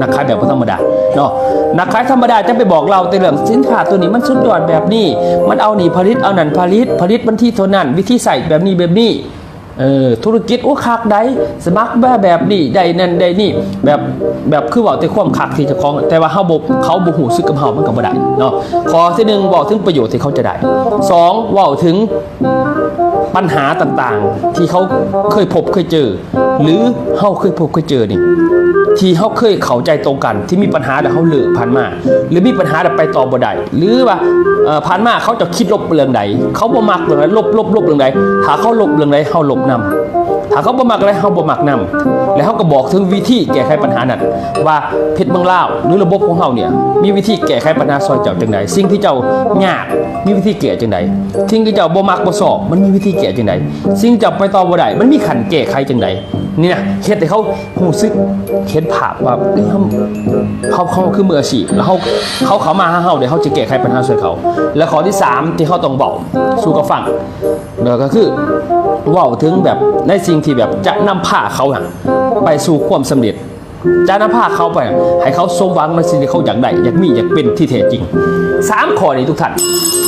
นักขายแบบธรรมดาเนาะนักขายธรรมดาจะไปบอกเราแต่เรื่องสินค้าตัวนี้มันสุดยอดแบบนี้ มันเอาหนีผลิตเอานั่นผลิตผลิตมันที่เท่านั้น วิธีใส่แบบนี้แบบนี้ เออธุรกิจโอ้คักได้สมัครแบบแบบนี้ได้นั่นได้นี่แบบแบบคือเว่าแต่ความคักที่จะคล้อง แต่ว่าเฮาบ่เขาบ่ฮู้สึกกับเฮามันก็บ่ได้เนาะข้อที่หนึ่งเว้าถึงประโยชน์ที่เขาจะได้สองเว้าถึงปัญหาต่างๆ ที่เขาเคยพบเคยเจอ หรือเฮาเคยพบเคยเจอนี่ที่เขาเคยเข้าใจตรงกัน ที่มีปัญหาแต่เขาเลิกผ่านมา หรือมีปัญหาแต่ไปต่อบ่ได้หรือว่าผ่านมาเขาจะคิดลบเรื่องใดเขาบ่มักเรื่องใดลบลบลบเรื่องใดถ้าเขาลบเรื่องใดเฮาลบนํถ้าเขาบ่มักอะไรเฮาบ่มักนํแล้วเขาก็บอกถึงวิธีแก้ไขปัญหานั้นว่าเพชรเมืองลาวหรือระบบของเฮาเนี่ยมีวิธีแก้ไขปัญหาซอยเจ้าจังไดสิ่งที่เจ้ายากมีวิธีแก้จังไดสิ่งที่เจ้าบ่มักบ่ชอบมันมีวิธีแก้จังไดสิ่งที่เจ้าไปต่อบ่ได้มันมีขันแก้ไขจังไดนี่นะเฮ็ดให้เขาฮู้สึกเห็นภาพว่าเอ้ยเขาเขาเขาคือมืออาชีพแล้วเขาเขาเขามาหาเฮาเดี๋ยวเขาจะแก้ไขปัญหาช่วยเขา และข้อที่สามที่เขาต้องบอกสู่กับฟังเดี๋ยวก็คือ เว่าถึงแบบในสิ่งที่แบบจะนำพาเขาอะไปสู่ความสำเร็จจะนำพาเขาไป ให้เขาสมหวังในสิ่งที่เขาอยากได้อยากมีอยากเป็นที่แท้จริงสามข้อนี้ทุกท่าน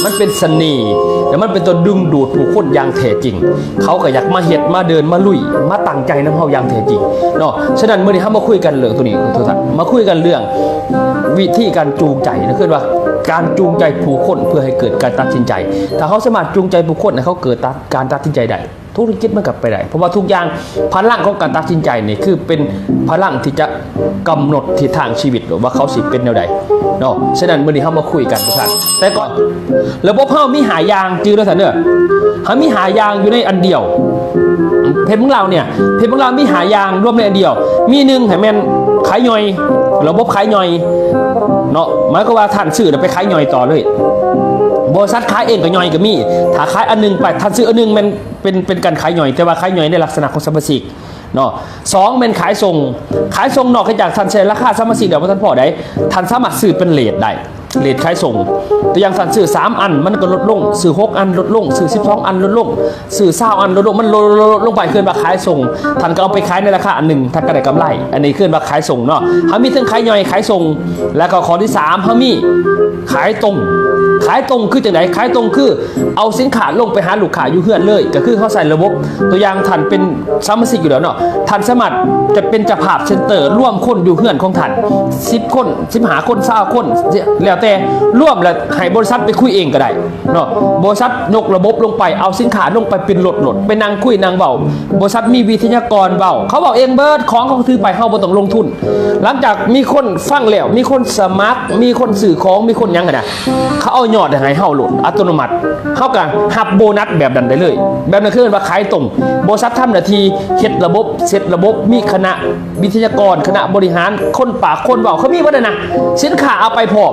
มันเป็นเสน่ห์และมันเป็นตัวดึงดูดผู้คนอย่างแท้จริง เขาก็อยากมาเฮ็ดมาเดินมาลุย มาตั้งใจนำเฮาอย่างแท้จริงเนาะฉะนั้นเมื้อนี้เฮามาคุยกันเรื่องตัวนี้ทุกท่านมาคุยกันเรื่องวิธีการจูงใจนะคือว่าการจูงใจผู้คนเพื่อให้เกิดการตัดสินใจ ถ้าเขาสามารถจูงใจผู้คนให้เขาเกิดตัดการตัดสินใจได้ ธุรกิจมันกลับไปได้เพราะว่าทุกอย่างพลังของการตัดสินใจนี่คือเป็นพลังที่จะกำหนดทิศทางชีวิตหรือว่าเขาสิเป็นแนวใดเนาะฉะนั้นมื้อนี้เฮามาคุยกันทุกท่านแต่ก่อนระบบเฮามีหายางจื้อแล้วท่านเด้อเฮามีหายางอยู่ในอันเดียว เพชรของเราเนี่ยเพชรของเรามีหายางรวมในอันเดียว มีหนึ่งให้แม่นขายย่อย ระบบขายย่อยเนาะหมายก็ว่าท่านซื้อแล้วไปขายย่อยต่อเลย บริษัทขายเองก็ย่อยก็มีถ้าขายอันหนึงไปท่านซื้ออันหนึงมันเป็นเป็นการขายย่อย แต่ว่าขายย่อยในลักษณะของสมาชิกเนาะสองเป็นขายส่งขายส่งนอกจากท่านใช้ราคาสมาชิกเดี๋ยวท่านพอได้ท่านสามารถซื้อเป็นเลทได้ เลทขายส่งตัวอย่างสั่นซื้อ 3 อันมันก็ลดลงซื้อ6อันลดลงซื้อ12 อันลดลงซื้อ20อันลดลงมันลดลงไปขึ้นมาขายส่งท่านก็เอาไปขายในราคาอันหนึ่งท่านก็ได้กำไร อันนี้ขึ้นมาขายส่งเนาะเฮามีทั้งขายย่อยขายส่ง แล้วก็ข้อที่3เฮามีขายตรงขายตรงคือจังไดขายตรงคือ เอาสินค้าลงไปหาลูกค้าอยู่เฮือนเลย ก็คือเขาใส่ระบบ ตัวอย่างท่านเป็นสมาชิกอยู่แล้วเนาะท่านสามารจะเป็นจะภาพเซ็นเตอร์ร่วมคนอยู่เฮือนของท่าน10 คน15คน20คนแล้วแต่ร่วมแล้วให้บริษัทไปคุยเองก็ได้เนาะบริษัทยกระบบลงไปเอาสินค้าลงไปเป็นหลดหลดไปนั่งคุยนั่งเบาบริษัทมีวิทยากรเบาเขาบอกเองเบิร์ดของเขาถือไปเฮาบ่ต้องลงทุน หลังจากมีคนฟังแล้วมีคนสมัคร มีคนสื่อของมีคนยังไงนะเขาเอายอดให้เฮาหลดอัตโนมัติเข้ากันหับโบนัสแบบนั้นได้เลย แบบนั้นคือว่าขายตรงบริษัททำนาทีเฮ็ดระบบเสร็จระบบมีคณะวิทยากรคณะบริหารคนปากคนเบาเขามีวัฒนะสินค้าเอาไปพร้อม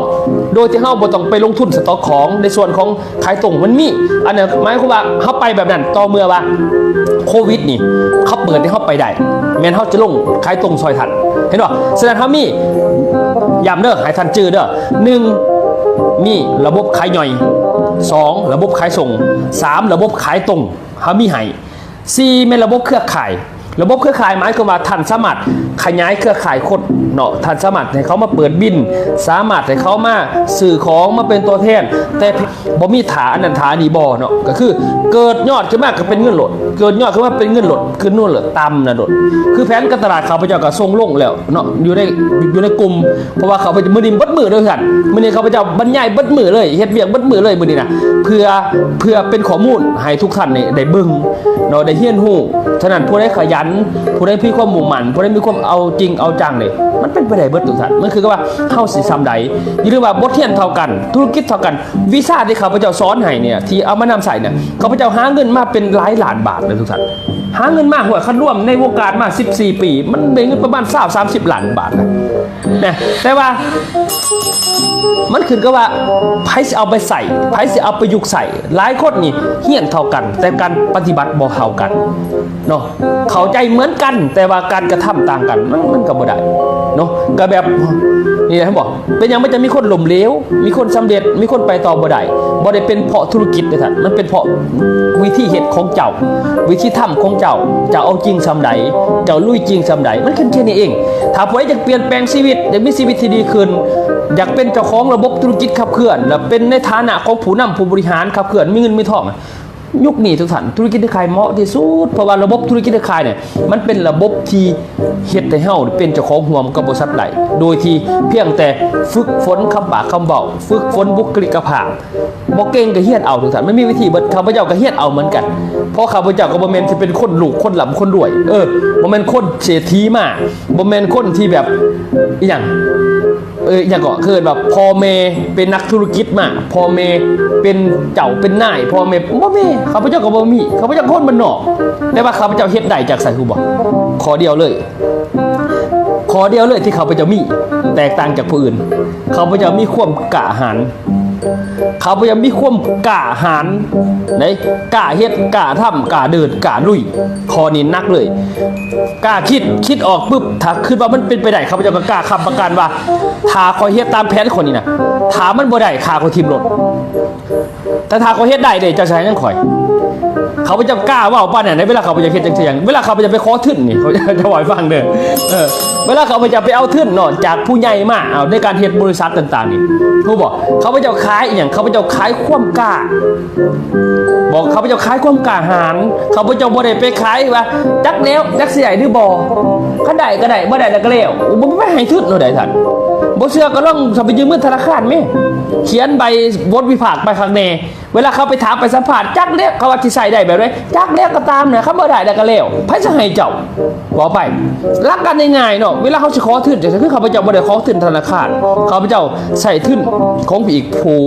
โดยที่เฮาบ่ต้องไปลงทุนสต็อกของในส่วนของขายตรงมันมี อันนั้หมายความว่าเฮาไปแบบนั้นต่อเมื่อว่าโควิดนี่เขาเปิดให้เฮาไปได้แม้นเฮาจะลงขายตรงซอยทันเห็นบ่แสดงเฮามีย้ำเด้อให้ทันจื้อเด้อหนึ่งมีระบบขายย่อยสองระบบขายส่งสามระบบขายตรงเฮามีให้สี่เป็นระบบเครือข่าย ระบบเครือข่ายหมายความว่าท่านสามารขยายเครือข่ายคนเนาะท่านสามารให้เขามาเปิดบิน สามารถให้เขามาสื่อของมาเป็นตัวแทน แต่บ่มีฐานอันนันฐานนีบ่เนาะก็คือเกิดยอดขึ้นมาก็เป็นเงินหลด เกิดยอดขึ้นมาเป็นเงินหลดคือนู่นเหลอต่ำนะโดดคือแผนการตลาดเขาพเจ้าก็ทรงลงแล้วเนาะอยู่ในอยู่ในกลุ่ม เพราะว่าเขาพเจ้ามือนี้บัดมือด้วยกันมือนี้เขาพเจ้าบรรยายบัดมือเลยเฮ็ดเวียกบัดมือเลยมือนี้นะเพื่อเพื่อเป็นข้อมูลให้ทุกท่านนี่ได้เบิ่งเนาะได้เฮียนฮู้ ฉะนั้นผู้ใดขยัน ผู้ใดพี่ความมุ่งมั่นผู้ใดมีความเอาจริงเอาจังเลยมันเป็นไปได้เบิดทุกท่านมันคือว่าเฮาสิซ้ำใดอย่าลืมว่าบทเรียนเท่ากัน ธุรกิจเท่ากันวีซ่าที่ข้าพเจ้าซ้อนให้เนี่ยที่เอามานำใส่เนี่ยเขาพเจ้าหาเงินมาเป็นหลายล้านบาทเลยทุกท่าน หาเงินมากหัวคันร่วมในวงการมา 14 ปี มันเป็นเงินประมาณ20 30ล้านบาทนะนะแต่ว่า มันขึ้นก็ว่าไพ่สิเอาไปใส่ไพ่สิเอาไปยุกใส่หลายคนนี่เฮี้ยนเท่ากัน แต่การปฏิบัติบ่เท่ากันเนาะเข้าใจเหมือนกัน แต่ว่าการกระทำต่างกัน มันมันก็บ่ได้เนาะก็แบบ นี่นะท่านบอกเป็นยังไม่จะมีคนหล่มเหลวมีคนสำเร็จมีคนไปต่อบ่ได้บ่ได้เป็นเพราะธุรกิจเลยท่านมันเป็นเพราะวิธีเหตุของเจ้า วิธีทำของเจ้าเจ้าเอาจริงสำใดเจ้าลุยจริงสำใดมันแค่แค่นี้เอง ถ้าผู้ใดอยากเปลี่ยนแปลงชีวิตอยากมีชีวิตที่ดีขึ้น อยากเป็นเจ้าของระบบธุรกิจขับเคลื่อน และเป็นในฐานะของผู้นำผู้บริหารขับเคลื่อนมีเงินมีทอง ยุคนี้ทุกท่านธุรกิจที่ขายเหมาะที่สุดเพราะว่าระบบธุรกิจที่ขายเนี่ยมันเป็นระบบที่เฮ็ดให้เฮาเป็นเจ้าของห่วมกับบริษัทใดโดยที่เพียงแต่ฝึกฝนคำปากคำเบาฝึกฝนบุคลิกภาพ บ่เก่งก็เฮียนเอาทุกท่านไม่มีวิธีเบิดข้าพเจ้าก็เฮียนเอาเหมือนกัน เพราะข้าพเจ้าก็บ่แม่นที่เป็นคนหลูกคนหลํคนรวย เออบ่แม่นคนเศรษฐีมาบ่แม่นคนที่แบบอหย่างเอออย่างก็คือแบบพ่อแม่เป็นนักธุรกิจมาพ่อแม่เป็นเจ้าเป็นนายพ่อแม่บ่แม่ข้าพเจ้าก็บ่มีข้าพเจ้าคนมันนอกแต่ว่าข้าพเจ้าเฮ็ดได้จากไสฮู้บ่ขอเดียวเลยขอเดียวเลยที่ข้าพเจ้ามี แตกต่างจากผู้อื่นข้าพเจ้ามีความกล้าหา เขาพยายามมีความกล้าหาญไหนกล้าเฮ็ดกล้าทำกล้าเดินกล้าลุยข้อนี้นักเลยกล้าคิดคิดออกปุ๊บถ้าคิดว่ามันเป็นไปได้เขาพยายามกล้าคำประกันว่าถ้าคอยเฮ็ดตามแผนคนนี้นะถ้ามันบ่ได้ข้าก็ทีมรถแต่ถ้าคอยเฮ็ดได้เดี๋ยวจะใช้ยังคอย เขาพเจ้ากล้าว่าป้าเนี่ยในเวลาเขาพเจ้าเฮ็ดจังซี่อย่างเวลาเขาพเจ้าไปขอทึ่นนี่เขาจะบอกให้ฟังเด้อเออเวลาเขาพเจ้าไปเอาทึ่นเนาะจากผู้ใหญ่มาเอาในการเฮ็ดบริษัทต่างๆนี่เขาบอกเขาพเจ้าขายอย่างเขาพเจ้าขายความกล้า บอกเขาพเจ้าขายความกล้าหาญเขาพเจ้าบ่ได้ไปขายว่าจักแล้วจักเสิได้หรือบ่คันได้ก็ได้บ่ได้แล้วก็แล้วบ่ไปให้ทึ่นเนาะได้ท่านบ่เชื่อก็ลองสไปยืมเงินธนาคารแม่เขียนใบบทวิพากไปข้างใน เวลาเขาไปถามไปสัมภาษณ์จักแล้วเขาว่าสิใส่ได้แบบไรจักแล้วก็ตามเนี่ยเขาบ่ได้แล้วก็แล้วไผจะให้เจ้าบอกไปรักกันง่ายๆเนาะเวลาเขาสิขอทึ่นจะคือเขาพเจ้าบ่ได้ขอทึ่นธนาคารเขาพเจ้าใส่ทึ่นของอีกผู้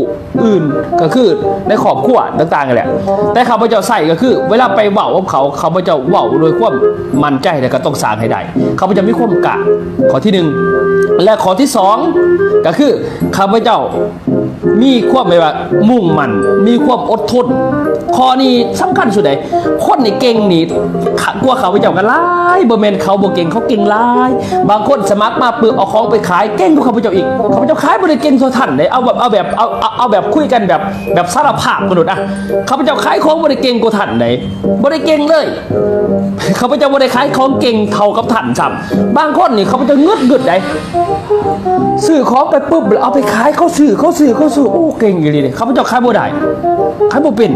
อื่นก็คือในครอบครัวต่างๆกันแหละแต่ข้าพเจ้าใส่ก็คือ เวลาไปเว้ากับเขาข้าพเจ้าเว้าโดยความมั่นใจแต่ก็ต้องสร้างให้ได้ข้าพเจ้ามีความกะข้อที่หนึ่งและข้อที่สองก็คือข้าพเจ้า มีความแบบว่า มุ่งมั่นมีความอดทนข้อนี้สำคัญสุดเลยคนนี่เก่งนี่ขกลัวเขาพเจ้ากันหลายบ่แมนเขาบ่เก่งเขาเก่งหลาย บางคนสมัครมาเปลือกเอาของไปขายเก่งกว่าข้าพเจ้าอีก เขาพเจ้าขายบ่ได้เก่งเท่าท่านเลยเอาแบบเอาแบบเอาเอาแบบคุยกันแบบแบบสารภาพมนุษย์อะเขาพเจ้าขายของบ่ได้เก่งกว่าท่านเลยบ่ได้เก่งเลย เขาพเจ้าบ่ได้ขายของเก่งเท่ากับท่านซ้ำบางคนนี่เขาพเจ้าเงือดเงือดได้ซื้อของไปปุ๊บแล้วเอาไปขายเขาซื้อเขาซื้อเขาซื้อโอ้เก่งอยู่ดีเลยข้าพเจ้าขายบ่ได้ขายบ่เป็น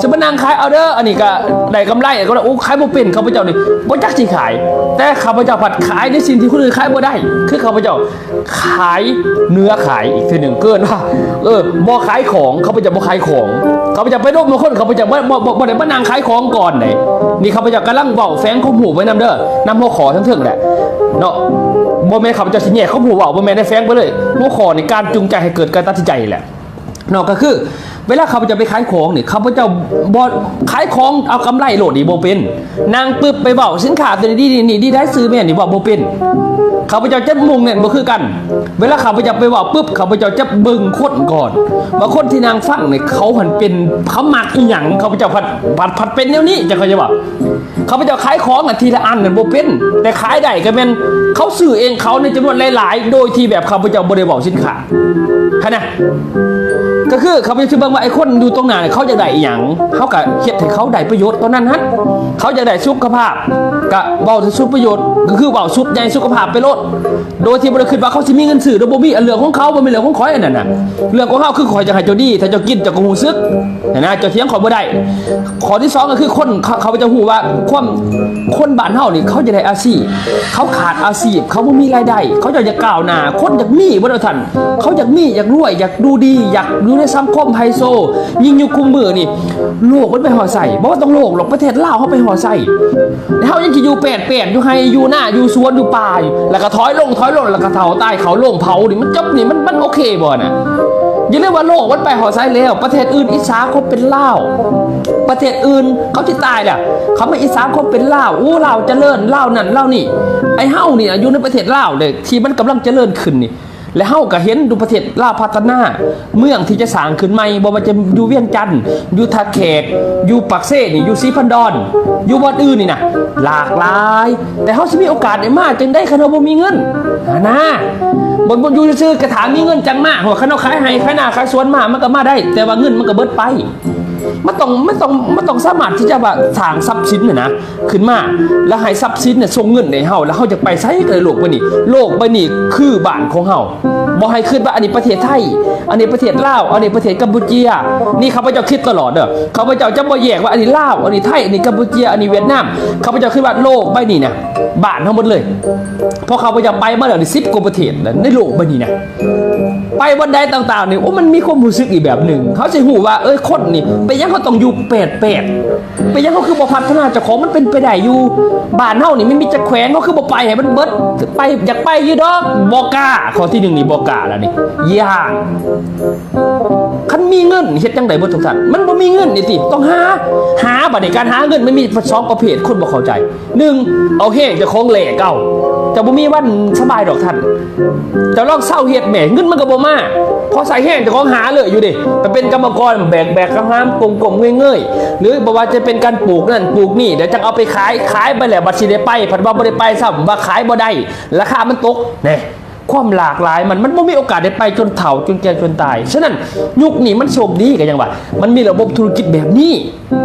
สมนางขายเอาเด้ออันนี้ก็ได้กำไรก็ได้โอ้ขายบ่เป็นข้าพเจ้านี่บ่จักสิขาย แต่ข้าพเจ้าผัดขายในสิ่งที่คนอื่นขายบ่ได้ คือข้าพเจ้าขายเนื้อขายอีกทีหนึ่งเกินว่าเออบ่ขายของข้าพเจ้าบ่ขายของข้าพเจ้าไปรบมาคนข้าพเจ้าบ่บ่บ่บ่ได้มานางขายของก่อนไหนนี่ข้าพเจ้ากำลังเว้าแฝงข้อมูลไว้นํเด้อนำหัวขอทั้งเทิงแหละเนาะ บ่แม่เขาจะสิแยกข้อมูว่าบ่แม่ได้แฟงไปเลยหัวขอในการจูงใจให้เกิดการตัดสินใจแหละนาะก็คือ เวลาเขาจะไปขายของเนี่ยเขาพเจ้าบอขายของเอากำไรโหลดนี่โบเป็นนางปึ๊บไปบอกสินค้าตัวนี้ดีนี่ดีได้ซื้อแม่นี่บอกโบเป็นเขาพเจ้าจะมุ่งเนี่ยบ่คือกัน เวลาเขาพเจ้าไปบอกปุ๊บเขาพเจ้าจะเบิ่งคนก่อนว่าคนที่นางฟังเนี่ยเขาหันเป็นเขามักอีหยังเขาพเจ้าผัดผัดผัดเป็นแนวนี้จะเขาจะบอกเขาพเจ้าขายของอะทีละอันเนี่ยโบเป็นแต่ขายได้ก็เป็นเขาซื้อเองเขาในจำนวนหลาย ๆ โดยที่แบบเขาพเจ้าบ่ได้บอกสินค้าแค่นั้น ก็คือเขาไปซื้อเบิ่งว่าไอ้คนอยู่ตรงหน้าเนี่ยเขาจะได้อหย่างเขาก็เฮ็ดให้เขาได้ประโยชน์ตอนนั้นฮะเขาจะได้สุขภาพก็เว้าถึงสุขประโยชน์ก็คือเว้าสุดใหญ่สุขภาพไปโลดโดยที่บ่ได้คิดว่าเขาสิมีเงินซื้อหรือบ่มีอันเรื่องของเขาบ่มีเรื่องของข่อยอันนั้นน่ะเรื่องของเขาคือข่อยจะให้เจ้าดีถ้าเจ้ากินเจ้าก็ฮู้ซึกนะเจ้าเถียงข่อยบ่ได้ข้อที่สองก็คือคนเขาจะฮู้ว่าความคนบ้านเฮานี่เขาจะได้อาชีพเขาขาดอาชีพเขาบ่มีรายได้เขาจะอยากก้าวหน้าคนอยากมีบ่ได้ทันเขาอยากมีอยากรวยอยากดูดีอยากดูในสังคมไฮโซ ยิ่งอยู่คุมมือนี่โลกมันไปห่อใส่บ่ว่าต้องโลกหรอกประเทศลาวเขาไปห่อใส่แล้วเฮายังสิอยู่แปดแปดอยู่ไฮอยู่หน้าอยู่สวนอยู่ป่าอยู่แล้วก็ถอยลงถอยลงแล้วก็เฒ่าใต้เขาโล่งเผานี่มันจบนี่มันมันโอเคบ่น่ะอย่าเรียกว่าโลกมันไปห่อใส่แล้ว ประเทศอื่นอิสาเขาเป็นลาวประเทศอื่นเขาที่ตายแหละเขาไม่อิสาเขาเป็นลาวอู้ลาวเจริญลาวนั่นลาวนี่ไอ้เฮานี่อยู่ในประเทศลาวเลยที่มันกำลังเจริญขึ้นนี่ และเฮาก็เห็นดูประเทศลาวพัฒนา เมืองที่จะสร้างขึ้นใหม่บ่ว่าจะอยู่เวียงจันทน์อยู่ทาแขกอยู่ปักเซ่นี่อยู่ศรีพันดอน อยู่วัดอื่นนี่นะหลากหลาย แต่เฮาสิมีโอกาสได้มากจึงได้คันเราบ่มีเงินหานะบนบนอยู่ซื่อกระถามมีเงินจังมากหัวคันเอาขายให้ขายหน้าขายสวนมามันก็มาได้ แต่ว่าเงินมันก็เบิดไป มันต้องมันต้องมันต้องสามารถที่จะว่าสร้างทรัพย์สินน่ะนะขึ้นมาแล้วให้ทรัพย์สินเนี่ยส่งเงินให้เฮาแล้วเฮาจะไปใช้กับโลกใบนี้โลกใบนี้คือบ้านของเฮาบ่ให้คิดว่าอันนี้ประเทศไทย อันนี้ประเทศลาวอันนี้ประเทศกัมพูชีนี่ข้าพเจ้าคิดตลอดเด้อข้าพเจ้าจะบ่แยกว่าอันนี้ลาวอันนี้ไทยอันนี้กัมพูชีอันนี้เวียดนามข้าพเจ้าคิดว่าโลกใบนี้นะบ้านทั้งหมดเลยเพราะข้าพเจ้าไปมาแล้วนี่10กว่าประเทศในโลกใบนี้นะ ไปวันใดต่างๆเนี่ยโอ้มันมีความรู้สึกอีกแบบหนึ่ง เขาจะหูว่าเอ้ยคนนี่เป็นยังเขาต้องอยู่แปดแปดเป็นยังเขาคือบ่พัฒนาเจ้าของมันเป็นไปได้อยู่บ้านเฮานี่ไม่มีจะแขวนเขาคือบ่ไปให้มันเบิดไปอยากไปอยู่ดอกบอกล้าข้อที่หนึ่งนี่บอกล้าแล้วนี่ย่างคันมีเงินเฮ็ดจังไดบ่ทุกท่านมันบ่มีเงินนี่ติต้องหาหาบัดนี้การหาเงินมันมีสองประเภทคนบ่เข้าใจหนึ่งเอาแห้งเจ้าของแหลกเอา จะบ่มีวันสบายดอกท่านจะลองเศร้าเฮ็ดแหม่เงินมันก็บ่มาพอใส่แห้งจะของหาเลยอยู่ดิไปเป็นกรรมกรแบกแบกกระห้ามกลมกลมๆเงยหรือบอกว่าจะเป็นการปลูกนั่นปลูกนี่เดี๋ยวจะเอาไปขายขายไปแหละบัตรสิได้ไปผัดว่าบ่ได้ไปซ้ำว่าขายบ่ได้ราคามันตกแน่ความหลากหลายมันมันบ่มีโอกาสได้ไปจนเฒ่าจนแก่จนตาย ฉะนั้นยุคนี้มันโชคดีกันยังว่ามันมีระบบธุรกิจแบบนี้